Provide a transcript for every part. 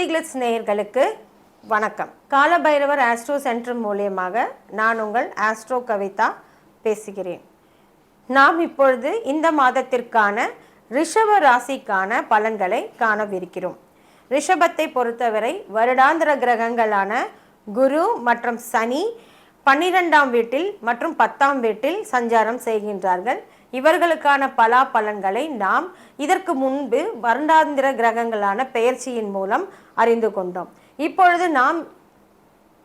பக்தி கிளிட்ஸ் நேயர்களுக்கு வணக்கம். காலபைரவர் ஆஸ்ட்ரோ சென்டர் மூலியமாக நான் உங்கள் ஆஸ்ட்ரோ கவிதா பேசுகிறேன். நாம் இப்பொழுது இந்த மாதத்திற்கான ரிஷப ராசிக்கான பலன்களை காணவிருக்கிறோம். ரிஷபத்தை பொறுத்தவரை வருடாந்திர கிரகங்களான குரு மற்றும் சனி பன்னிரெண்டாம் வீட்டில் மற்றும் பத்தாம் வீட்டில் சஞ்சாரம் செய்கின்றார்கள். இவர்களுக்கான பலா பலன்களை நாம் இதற்கு முன்பு வருடாந்திர கிரகங்களான பெயர்ச்சியின் மூலம் அறிந்து கொண்டோம். இப்பொழுது நாம்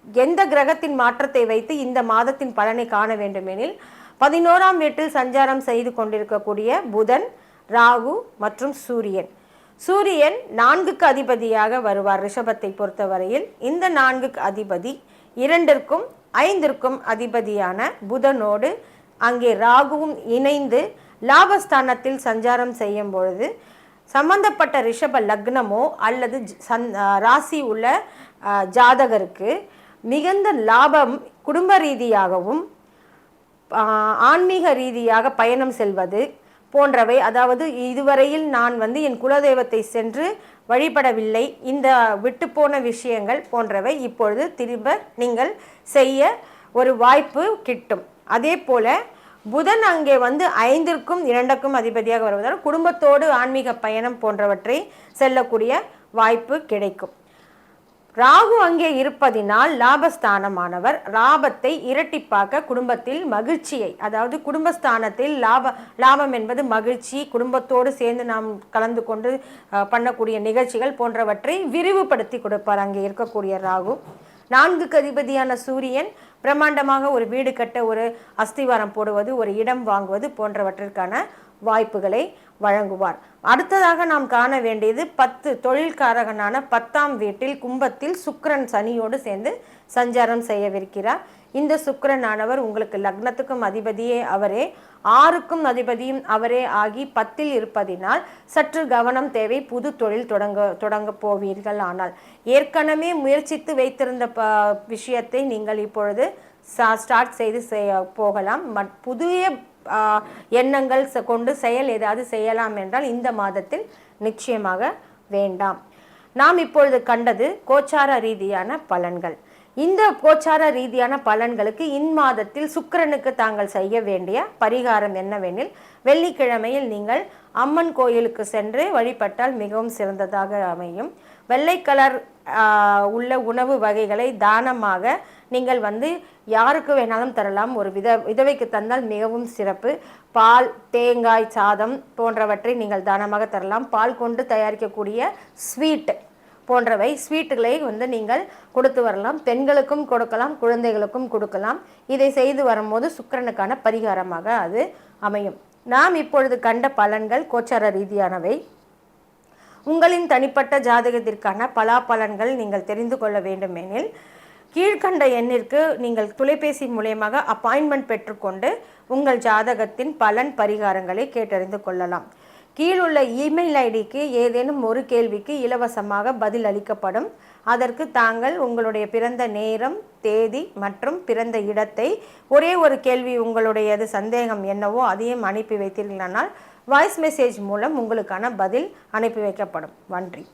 எந்த கிரகத்தின் மாற்றத்தை வைத்து இந்த மாதத்தின் பலனை காண வேண்டுமெனில் பதினோராம் வீட்டில் சஞ்சாரம் செய்து கொண்டிருக்கக்கூடிய புதன் ராகு மற்றும் சூரியன். சூரியன் நான்குக்கு அதிபதியாக வருவார் ரிஷபத்தை பொறுத்தவரையில். இந்த நான்குக்கு அதிபதி இரண்டிற்கும் ஐந்திற்கும் அதிபதியான புதனோடு அங்கே ராகுவும் இணைந்து லாபஸ்தானத்தில் சஞ்சாரம் செய்யும் பொழுது சம்பந்தப்பட்ட ரிஷப லக்னமோ அல்லது சந் ராசி உள்ள ஜாதகருக்கு மிகுந்த லாபம் குடும்ப ரீதியாகவும் ஆன்மீக ரீதியாக பயணம் செல்வது போன்றவை அதாவது இதுவரையில் நான் வந்து என் குலதெய்வத்தை சென்று வழிபடவில்லை இந்த விட்டுப்போன விஷயங்கள் போன்றவை இப்பொழுது திரும்ப நீங்கள் செய்ய ஒரு வாய்ப்பு கிட்டும். அதே போல் புதன் அங்கே வந்து ஐந்திற்கும் இரண்டுக்கும் அதிபதியாக வருவதால் குடும்பத்தோடு ஆன்மீக பயணம் போன்றவற்றை செல்லக்கூடிய வாய்ப்பு கிடைக்கும். ராகு அங்கே இருப்பதினால் லாபஸ்தானமானவர். லாபத்தை இரட்டிப்பாக்க குடும்பத்தில் மகிழ்ச்சியை அதாவது குடும்பஸ்தானத்தில் லாப லாபம் என்பது மகிழ்ச்சி குடும்பத்தோடு சேர்ந்து நாம் கலந்து கொண்டு பண்ணக்கூடிய நிகழ்ச்சிகள் போன்றவற்றை விரிவுபடுத்தி கொடுப்பார் அங்கே இருக்கக்கூடிய ராகு. நான்குக்கு அதிபதியான சூரியன் பிரம்மாண்டமாக ஒரு வீடு கட்ட ஒரு அஸ்திவாரம் போடுவது ஒரு இடம் வாங்குவது போன்றவற்றிற்கான வாய்ப்புகளை வழங்குவார். அடுத்ததாக நாம் காண வேண்டியது பத்து தொழில்காரகனான பத்தாம் வீட்டில் கும்பத்தில் சுக்கரன் சனியோடு சேர்ந்து சஞ்சாரம் செய்யவிருக்கிறார். இந்த சுக்கரனானவர் உங்களுக்கு லக்னத்துக்கும் அதிபதியே அவரே. ஆறுக்கும் அதிபதியும் அவரே ஆகி பத்தில் இருப்பதினால் சற்று கவனம் தேவை. புது தொழில் தொடங்க தொடங்க போவீர்கள் ஆனால். ஏற்கனவே முயற்சித்து வைத்திருந்த ப விஷயத்தை நீங்கள் இப்பொழுது ஸ்டார்ட் செய்து செய்ய போகலாம். மற் புதிய எண்ணங்கள் கொண்டு செயல் ஏதாவது செய்யலாம் என்றால் இந்த மாதத்தில் நிச்சயமாக வேண்டாம். நாம் இப்பொழுது கண்டது கோச்சார ரீதியான பலன்கள். இந்த கோச்சார ரீதியான பலன்களுக்கு இம்மாதத்தில் சுக்கிரனுக்கு தாங்கள் செய்ய வேண்டிய பரிகாரம் என்னவெனில் வெள்ளிக்கிழமையில் நீங்கள் அம்மன் கோயிலுக்கு சென்று வழிபட்டால் மிகவும் சிறந்ததாக அமையும். வெள்ளை கலர் உள்ள உணவு வகைகளை தானமாக நீங்கள் வந்து யாருக்கு வேணாலும் தரலாம். ஒரு வித விதவைக்கு தந்தால் மிகவும் சிறப்பு. பால் தேங்காய் சாதம் போன்றவற்றை நீங்கள் தானமாக தரலாம். பால் கொண்டு தயாரிக்கக்கூடிய ஸ்வீட் போன்றவை ஸ்வீட்டுகளை வந்து நீங்கள் கொடுத்து வரலாம். பெண்களுக்கும் கொடுக்கலாம் குழந்தைகளுக்கும் கொடுக்கலாம். இதை செய்து வரும்போது சுக்கிரனுக்கான பரிகாரமாக அது அமையும். நாம் இப்பொழுது கண்ட பலன்கள் கோச்சார ரீதியானவை. உங்களின் தனிப்பட்ட ஜாதகத்திற்கான பலாபலன்கள் நீங்கள் தெரிந்து கொள்ள வேண்டுமெனில் கீழ்க்கண்ட எண்ணிற்கு நீங்கள் தொலைபேசி மூலியமாக அப்பாயின்மெண்ட் பெற்றுக்கொண்டு உங்கள் ஜாதகத்தின் பலன் பரிகாரங்களை கேட்டறிந்து கொள்ளலாம். கீழுள்ள இமெயில் ஐடிக்கு ஏதேனும் ஒரு கேள்விக்கு இலவசமாக பதில் அளிக்கப்படும். அதற்கு தாங்கள் உங்களுடைய பிறந்த நேரம் தேதி மற்றும் பிறந்த இடத்தை ஒரே ஒரு கேள்வி உங்களுடையது சந்தேகம் என்னவோ அதையும் அனுப்பி வைத்தீர்களானால் வாய்ஸ் மெசேஜ் மூலம் உங்களுக்கான பதில் அனுப்பி வைக்கப்படும். நன்றி.